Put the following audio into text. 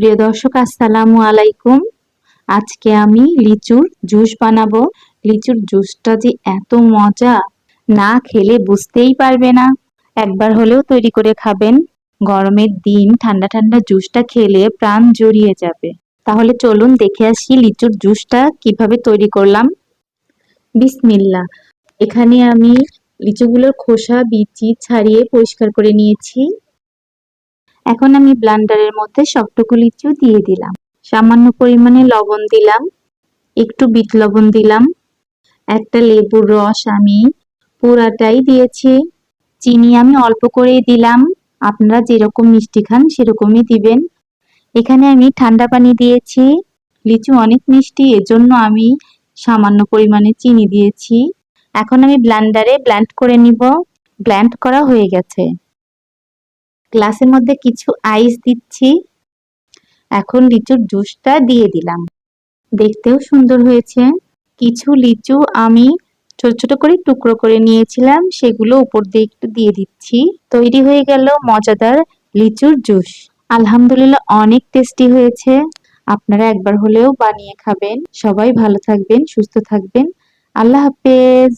প্রিয় দর্শক, আসসালামু আলাইকুম। আজকে আমি লিচুর জুস বানাবো। লিচুর জুসটা যে এত মজা, না খেলে বুঝতেই পারবে না। একবার হলেও তৈরি করে খাবেন। গরমের দিন ঠান্ডা ঠান্ডা জুসটা খেলে প্রাণ জড়িয়ে যাবে। তাহলে চলুন দেখে আসি লিচুর জুসটা কীভাবে তৈরি করলাম। বিসমিল্লা এখানে আমি লিচুগুলোর খোসা, বিচি ছাড়িয়ে পরিষ্কার করে নিয়েছি। এখন আমি ব্লান্ডারের মধ্যে সবটুকু লিচু দিয়ে দিলাম। সামান্য পরিমাণে লবণ দিলাম। একটু বিট লবণ দিলাম। একটা লেবুর রস আমি পুরাটাই দিয়েছি। চিনি আমি অল্প করেই দিলাম। আপনারা যেরকম মিষ্টি খান সেরকমই দিবেন। এখানে আমি ঠান্ডা পানি দিয়েছি। লিচু অনেক মিষ্টি, এজন্য আমি সামান্য পরিমাণে চিনি দিয়েছি। এখন আমি ব্লান্ডারে ব্ল্যান্ড করে নিব। ব্ল্যান্ড করা হয়ে গেছে। গ্লাসের মধ্যে কিছু আইস দিচ্ছি। এখন লিচুর জুসটা দিয়ে দিলাম। দেখতেও সুন্দর হয়েছে। কিছু লিচু আমি ছোট ছোট করে টুকরো করে নিয়েছিলাম, সেগুলো উপর দিয়ে একটু দিয়ে দিচ্ছি। তৈরি হয়ে গেল মজাদার লিচুর জুস আলহামদুলিল্লাহ অনেক টেস্টি হয়েছে। আপনারা একবার হলেও বানিয়ে খাবেন। সবাই ভালো থাকবেন, সুস্থ থাকবেন। আল্লাহ হাফেজ।